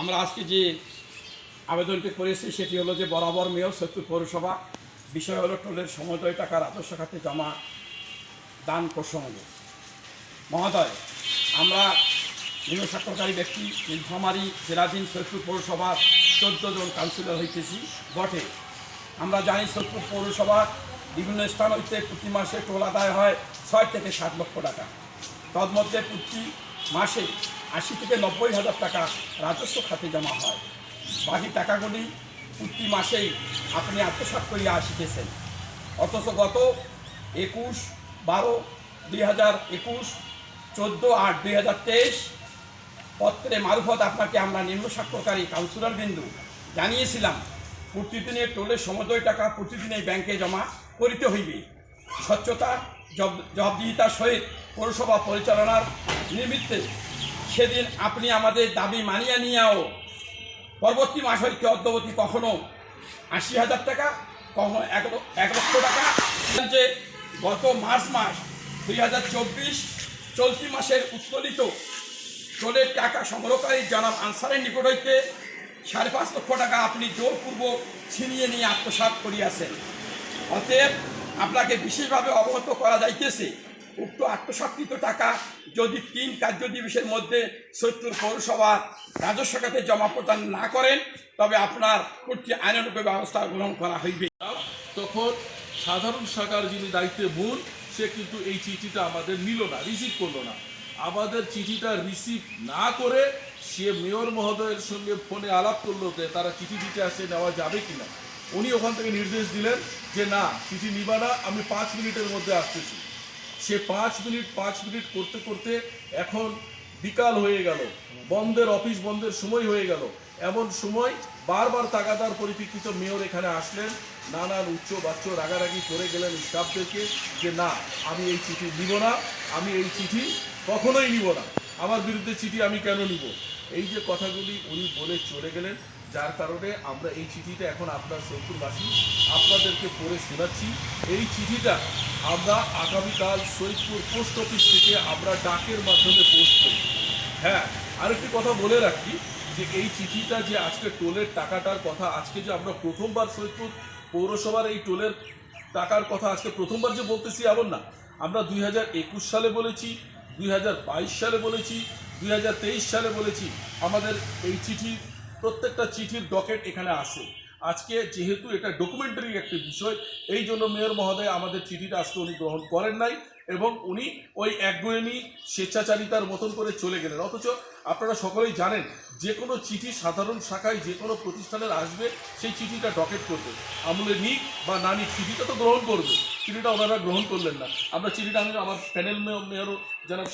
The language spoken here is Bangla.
আমরা আজকে যে আবেদনটি করেছি সেটি হলো যে বরাবর মেয়র সত্যুর পৌরসভা। বিষয় হলো টোলের সমুদয় টাকা রাজস্ব খাতে জমা, দান, প্রসঙ্গ। মহোদয়, আমরা নিম্ন ব্যক্তি নীলফামারী জেলাধীন সৈয়দপুর পৌরসভার চোদ্দ জন কাউন্সিলর হইতেছি, বটে। আমরা জানি সৈয়দপুর পৌরসভার বিভিন্ন স্থান হইতে প্রতি মাসে টোল আদায় হয় ছয় থেকে সাত লক্ষ টাকা। তন্মধ্যে প্রতি মাসে আশি থেকে নব্বই হাজার টাকা রাজস্ব খাতে জমা হয়। বাকি টাকাগুলি প্রতি মাসেই আপনি আত্মসাৎ করিয়া আসিতেছেন। অথচ গত একুশ বারো দুই হাজার একুশ চোদ্দ আট দুই হাজার তেইশ পত্রে মারফত আপনাকে আমরা নিম্ন স্বাক্ষরকারী কাউন্সিলর বিন্দু জানিয়েছিলাম প্রতিদিনের টোলের সমুদয় টাকা প্রতিদিনই ব্যাংকে জমা করিতে হইবে। স্বচ্ছতা, জব- জবাবদিহিতার সহিত পৌরসভা পরিচালনার নিমিত্তে সেদিন আপনি আমাদের দাবি মানিয়া নিয়েও। পরবর্তী মাস হইতে অদ্যবধি কখনো আশি হাজার টাকা, কখনো এক লক্ষ টাকা? যে গত মার্চ মাস দুই হাজার চব্বিশ চলতি মাসের উত্তোলিত টোলের টাকা সংগ্রহকারী জনাব আনসারের নিকট হইতে সাড়ে পাঁচ লক্ষ টাকা আপনি জোরপূর্বক ছিনিয়ে নিয়ে আত্মসাৎ করিয়াছেন। অতএব আপনাকে বিশেষভাবে অবগত করা যাইতেছে উক্ত আত্মসাৎকৃত টাকা যদি তিন কার্য দিবসের মধ্যে সত্তর পৌরসভা রাজস্ব খাতে জমা প্রদান না করেন, তবে আপনার প্রতি আইনানুগ ব্যবস্থা গ্রহণ করা হইবে। তখন সাধারণ শাখার যিনি দায়িত্বে মূল, সে কিন্তু এই চিঠিটা আমাদের নিল না, রিসিভ করল না। আমাদের চিঠিটা রিসিভ না করে সে মেয়র মহোদয়ের সঙ্গে ফোনে আলাপ করল যে তারা চিঠি দিতে আসে নেওয়া যাবে কিনা। উনি ওখান থেকে নির্দেশ দিলেন যে, না, চিঠি নিবা না, আমি পাঁচ মিনিটের মধ্যে আসতেছি। সে পাঁচ মিনিট পাঁচ মিনিট করতে করতে এখন বিকাল হয়ে গেল। বন্ধের অফিস বন্ধের সময় হয়ে গেল। এমন সময় বারবার তাগাদার পরিপ্রেক্ষিত মেয়র এখানে আসলেন। নানান উচ্চ বাচ্চ রাগারাগি করে গেলেন স্টাফদেরকে যে, না, আমি এই চিঠি নিব না, আমি এই চিঠি কখনোই নিব না। আমার বিরুদ্ধে চিঠি আমি কেন নিব? এই যে কথাগুলি উনি বলে চলে গেলেন। যার কারণে আমরা এই চিঠিটা এখন আপনার সৈয়দপুরবাসী আপনাদেরকে পড়ে শোনাচ্ছি। এই চিঠিটা আমরা আগামীকাল সৈয়দপুর পোস্ট অফিস থেকে আমরা ডাকের মাধ্যমে পোস্ট করি হ্যাঁ আরেকটি কথা বলে রাখি যে এই চিঠিটা যে আজকে টোলের টাকাটার কথা, আজকে যে আমরা প্রথমবার সৈয়দপুর পৌরসভার এই টোলের টাকার কথা আজকে প্রথমবার যে বলতেছি এমন না। আমরা দুই হাজার একুশ সালে বলেছি, দুই হাজার বাইশ সালে বলেছি, দুই হাজার তেইশ সালে বলেছি, আমাদের এই চিঠি প্রত্যেকটা চিঠির ডকেট এখানে আসে আজকে যেহেতু এটা ডকুমেন্টারি একটি বিষয়, এই জন্য মেয়র মহোদয় আমাদের চিঠিটা আজকে উনি গ্রহণ করেন নাই এবং উনি ওই একগুয়েমি স্বেচ্ছাচারিতার মতন করে চলে গেলেন। অথচ আপনারা সকলেই জানেন, যে কোনো চিঠি সাধারণ শাখায় যে কোনো প্রতিষ্ঠানের আসবে, সেই চিঠিটা ডকেট করবে। আমলে নিক বা না নিক, চিঠিটা তো গ্রহণ করবে। চিঠিটা ওনারা গ্রহণ করলেন না। আমরা চিঠিটা আমি আমার প্যানেল মেয়র যারা